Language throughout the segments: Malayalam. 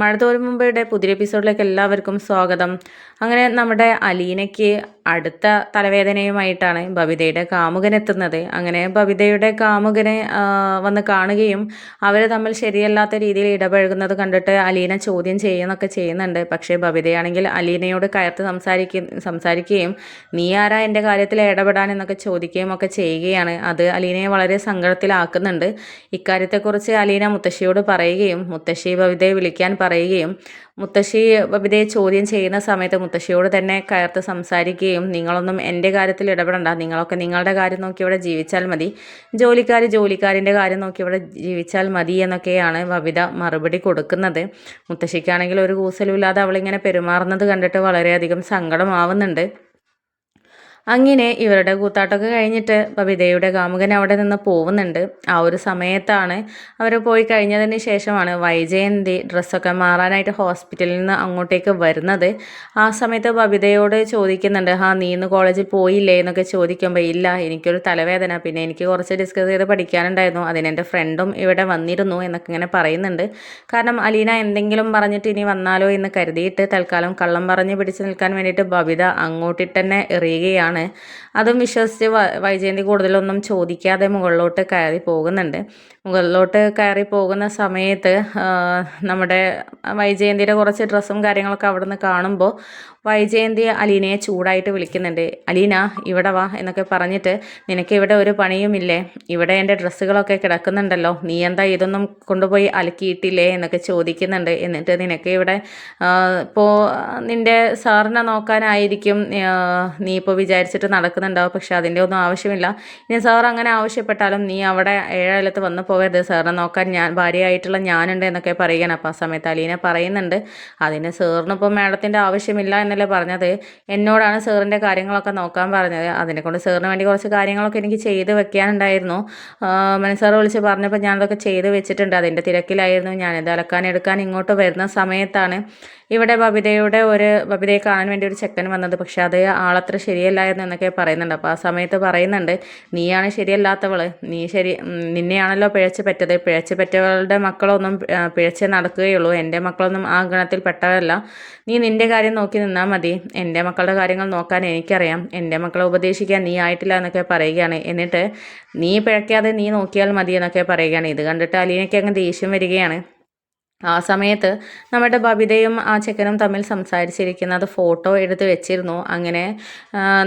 മഴ തോരും മുമ്പയുടെ പുതിയ എപ്പിസോഡിലേക്ക് എല്ലാവർക്കും സ്വാഗതം. അങ്ങനെ നമ്മുടെ അലീനയ്ക്ക് അടുത്ത തലവേദനയുമായിട്ടാണ് ബബിതയുടെ കാമുകൻ എത്തുന്നത്. അങ്ങനെ ബബിതയുടെ കാമുകനെ വന്ന് കാണുകയും അവർ തമ്മിൽ ശരിയല്ലാത്ത രീതിയിൽ ഇടപഴകുന്നത് കണ്ടിട്ട് അലീന ചോദ്യം ചെയ്യുന്നൊക്കെ ചെയ്യുന്നുണ്ട്. പക്ഷേ ബബിതയാണെങ്കിൽ അലീനയോട് കയർത്ത് സംസാരിക്കും സംസാരിക്കുകയും നീ ആരാ എന്റെ കാര്യത്തിൽ ഇടപെടാൻ എന്നൊക്കെ ചോദിക്കുകയും ഒക്കെ ചെയ്യുകയാണ്. അത് അലീനയെ വളരെ സങ്കടത്തിലാക്കുന്നുണ്ട്. ഇക്കാര്യത്തെക്കുറിച്ച് അലീന മുത്തശ്ശിയോട് പറയുകയും മുത്തശ്ശി ബബിതയെ വിളിക്കാൻ പറയുകയും മുത്തശ്ശി ബബിതയെ ചോദ്യം ചെയ്യുന്ന സമയത്ത് മുത്തശ്ശിയോട് തന്നെ കയർത്ത് സംസാരിക്കുകയും നിങ്ങളൊന്നും എന്റെ കാര്യത്തിൽ ഇടപെടണ്ട നിങ്ങളൊക്കെ നിങ്ങളുടെ കാര്യം നോക്കി ഇവിടെ ജീവിച്ചാൽ മതി ജോലിക്കാർ ജോലിക്കാരിന്റെ കാര്യം നോക്കി ഇവിടെ ജീവിച്ചാൽ മതി എന്നൊക്കെയാണ് വവിത മറുപടി കൊടുക്കുന്നത്. മുത്തശ്ശിക്കാണെങ്കിൽ ഒരു കൂസലുമില്ലാതെ അവളിങ്ങനെ പെരുമാറുന്നത് കണ്ടിട്ട് വളരെയധികം സങ്കടമാവുന്നുണ്ട്. അങ്ങനെ ഇവരുടെ കൂത്താട്ടമൊക്കെ കഴിഞ്ഞിട്ട് ബബിതയുടെ കാമുകൻ അവിടെ നിന്ന് പോകുന്നുണ്ട് ആ ഒരു സമയത്താണ് അവർ പോയി കഴിഞ്ഞതിന് ശേഷമാണ് വൈജയന്തി ഡ്രസ്സൊക്കെ മാറാനായിട്ട് ഹോസ്പിറ്റലിൽ നിന്ന് അങ്ങോട്ടേക്ക് വരുന്നത്. ആ സമയത്ത് ബബിതയോട് ചോദിക്കുന്നുണ്ട് ഹാ നീ ഇന്ന് കോളേജിൽ പോയില്ലേ? എന്നൊക്കെ ചോദിക്കുമ്പോൾ ഇല്ല എനിക്കൊരു തലവേദന. പിന്നെ എനിക്ക് കുറച്ച് ഡിസ്കസ് ചെയ്ത് പഠിക്കാനുണ്ടായിരുന്നു. അതിന് എന്റെ ഫ്രണ്ടും ഇവിടെ വന്നിരുന്നു എന്നൊക്കെ ഇങ്ങനെ പറയുന്നുണ്ട്. കാരണം അലീന എന്തെങ്കിലും പറഞ്ഞിട്ട് ഇനി വന്നാലോ എന്ന് കരുതിയിട്ട് തൽക്കാലം കള്ളം പറഞ്ഞ് പിടിച്ചു നിൽക്കാൻ വേണ്ടിയിട്ട് ബബിത അങ്ങോട്ടിട്ട് തന്നെ എറിയുകയാണ്. ആണ്. അതും വിശ്വസിച്ച് വൈജയന്തി കൂടുതലൊന്നും ചോദിക്കാതെ മുകളിലോട്ട് കയറി പോകുന്നുണ്ട്. മുകളിലോട്ട് കയറി പോകുന്ന സമയത്ത് നമ്മുടെ വൈജയന്തിയുടെ കുറച്ച് ഡ്രസ്സും കാര്യങ്ങളൊക്കെ അവിടെ നിന്ന് കാണുമ്പോൾ വൈജയന്തി അലീനയെ ചൂടായിട്ട് വിളിക്കുന്നുണ്ട്. അലീന ഇവിടെ വാ എന്നൊക്കെ പറഞ്ഞിട്ട് നിനക്ക് ഇവിടെ ഒരു പണിയുമില്ലേ? ഇവിടെ എന്റെ ഡ്രസ്സുകളൊക്കെ കിടക്കുന്നുണ്ടല്ലോ. നീ എന്താ ഇതൊന്നും കൊണ്ടുപോയി അലക്കിയിട്ടില്ലേ? എന്നൊക്കെ ചോദിക്കുന്നുണ്ട്. എന്നിട്ട് നിനക്ക് ഇവിടെ ഇപ്പോൾ നിന്റെ സാറിനെ നോക്കാനായിരിക്കും നീ ഇപ്പോൾ വിചാരിച്ചിട്ട് നടക്കുന്നുണ്ടാവും. പക്ഷെ അതിന്റെ ഒന്നും ആവശ്യമില്ല. ഇനി സാർ അങ്ങനെ ആവശ്യപ്പെട്ടാലും നീ അവിടെ ഏഴാലത്ത് വന്നു പോകരുത്. സാറിനെ നോക്കാൻ ഞാൻ ഭാര്യയായിട്ടുള്ള ഞാനുണ്ട് എന്നൊക്കെ പറയുകയാണ്. അപ്പോൾ ആ സമയത്ത് അലീന പറയുന്നുണ്ട്. അതിന് സാറിനിപ്പോൾ മാഡത്തിന്റെ ആവശ്യമില്ല എന്ന് എന്നല്ലേ പറഞ്ഞത്. എന്നോടാണ് സാറിന്റെ കാര്യങ്ങളൊക്കെ നോക്കാൻ പറഞ്ഞത്. അതിനെക്കൊണ്ട് സാറിന് വേണ്ടി കുറച്ച് കാര്യങ്ങളൊക്കെ എനിക്ക് ചെയ്ത് വെക്കാനുണ്ടായിരുന്നു. മനസ്സാർ വിളിച്ച് പറഞ്ഞപ്പോൾ ഞാനതൊക്കെ ചെയ്ത് വെച്ചിട്ടുണ്ട്. അതിന്റെ തിരക്കിലായിരുന്നു. ഞാനിത് അലക്കാൻ എടുക്കാൻ ഇങ്ങോട്ട് വരുന്ന സമയത്താണ് ഇവിടെ ബബിതയുടെ ഒരു ബബിതയെ കാണാൻ വേണ്ടി ഒരു ചെക്കൻ വന്നത്. പക്ഷെ അത് ആളത്ര ശരിയല്ലായിരുന്നു എന്നൊക്കെ പറയുന്നുണ്ട്. അപ്പോൾ ആ സമയത്ത് പറയുന്നുണ്ട് നീയാണ് ശരിയല്ലാത്തവൾ നീ ശരി നിന്നെയാണല്ലോ പിഴച്ച് പറ്റത് പിഴച്ച് പറ്റവളുടെ മക്കളൊന്നും പിഴച്ച് നടക്കുകയുള്ളൂ. എന്റെ മക്കളൊന്നും ആ ഗണത്തിൽ പെട്ടവരല്ല. നീ നിന്റെ കാര്യം നോക്കി നിന്നാൽ മതി. എന്റെ മക്കളുടെ കാര്യങ്ങൾ നോക്കാൻ എനിക്കറിയാം. എന്റെ മക്കളെ ഉപദേശിക്കാൻ നീ ആയിട്ടില്ല എന്നൊക്കെ പറയുകയാണ്. എന്നിട്ട് നീ പിഴയ്ക്കാതെ നീ നോക്കിയാൽ മതി എന്നൊക്കെ പറയുകയാണ്. ഇത് കണ്ടിട്ട് അലീനയ്ക്ക് അങ്ങ് ദേഷ്യം വരികയാണ്. ആ സമയത്ത് നമ്മുടെ ബബിതയും ആ ചെക്കനും തമ്മിൽ സംസാരിച്ചിരിക്കുന്നത് ഫോട്ടോ എടുത്ത് വെച്ചിരുന്നു. അങ്ങനെ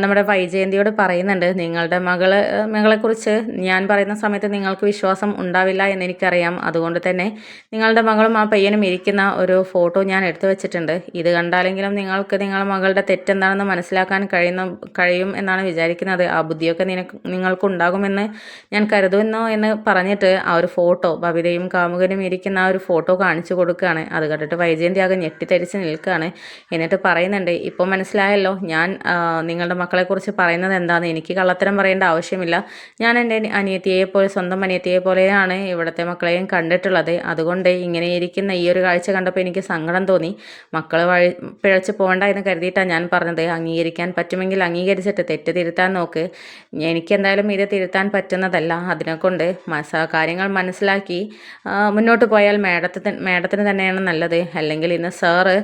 നമ്മുടെ വൈജയന്തിയോട് പറയുന്നുണ്ട് നിങ്ങളുടെ മകൾ മകളെക്കുറിച്ച് ഞാൻ പറയുന്ന സമയത്ത് നിങ്ങൾക്ക് വിശ്വാസം ഉണ്ടാവില്ല എന്ന് എനിക്കറിയാം. അതുകൊണ്ട് തന്നെ നിങ്ങളുടെ മകളും ആ പയ്യനും ഇരിക്കുന്ന ഒരു ഫോട്ടോ ഞാൻ എടുത്തു വെച്ചിട്ടുണ്ട്. ഇത് കണ്ടാലെങ്കിലും നിങ്ങൾക്ക് നിങ്ങളുടെ മകളുടെ തെറ്റെന്താണെന്ന് മനസ്സിലാക്കാൻ കഴിയുന്ന കഴിയും എന്നാണ് വിചാരിക്കുന്നത്. ആ ബുദ്ധിയൊക്കെ നിനക്ക് നിങ്ങൾക്കുണ്ടാകുമെന്ന് ഞാൻ കരുതുന്നു എന്ന് പറഞ്ഞിട്ട് ആ ഒരു ഫോട്ടോ ബബിതയും കാമുകനും ഇരിക്കുന്ന ആ ഒരു ഫോട്ടോ കാണിച്ചു. കാണിച്ചു കൊടുക്കുകയാണ്. അത് കണ്ടിട്ട് വൈജയന്തി ഞെട്ടിത്തരിച്ച് നിൽക്കുകയാണ്. എന്നിട്ട് പറയുന്നുണ്ട് ഇപ്പോൾ മനസ്സിലായല്ലോ ഞാൻ നിങ്ങളുടെ മക്കളെക്കുറിച്ച് പറയുന്നത് എന്താണെന്ന് എനിക്ക് കള്ളത്തരം പറയേണ്ട ആവശ്യമില്ല. ഞാൻ എന്റെ അനിയത്തിയെ പോലെ സ്വന്തം അനിയത്തിയെ പോലെയാണ് ഇവിടുത്തെ മക്കളെയും കണ്ടിട്ടുള്ളത്. അതുകൊണ്ട് ഇങ്ങനെ ഇരിക്കുന്ന ഈ ഒരു കാഴ്ച കണ്ടപ്പോൾ എനിക്ക് സങ്കടം തോന്നി. മക്കൾ വഴി പിഴച്ച് പോകണ്ട എന്ന് കരുതിയിട്ടാണ് ഞാൻ പറഞ്ഞത്. അംഗീകരിക്കാൻ പറ്റുമെങ്കിൽ അംഗീകരിച്ചിട്ട് തെറ്റ് തിരുത്താൻ നോക്ക്. എനിക്ക് എന്തായാലും ഇത് തിരുത്താൻ പറ്റുന്നതല്ല. അതിനെക്കൊണ്ട് കാര്യങ്ങൾ മനസ്സിലാക്കി മുന്നോട്ട് പോയാൽ മേഡത്തിന് മാഡത്തിന് തന്നെയാണ് നല്ലത്. അല്ലെങ്കിൽ ഇന്ന് സാറ്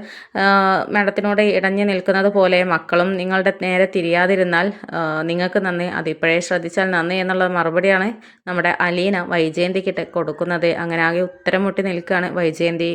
മാഡത്തിനോട് ഇടഞ്ഞു നിൽക്കുന്നത് പോലെ മക്കളും നിങ്ങളുടെ നേരെ തിരിയാതിരുന്നാൽ നിങ്ങൾക്ക് നന്ദി. അതിപ്പോഴേ ശ്രദ്ധിച്ചാൽ നന്ദി എന്നുള്ള മറുപടിയാണ് നമ്മുടെ അലീന വൈജയന്തിക്കിട്ട് കൊടുക്കുന്നത്. അങ്ങനെ ആകെ ഉത്തരം മുട്ടി നിൽക്കുകയാണ് വൈജയന്തി.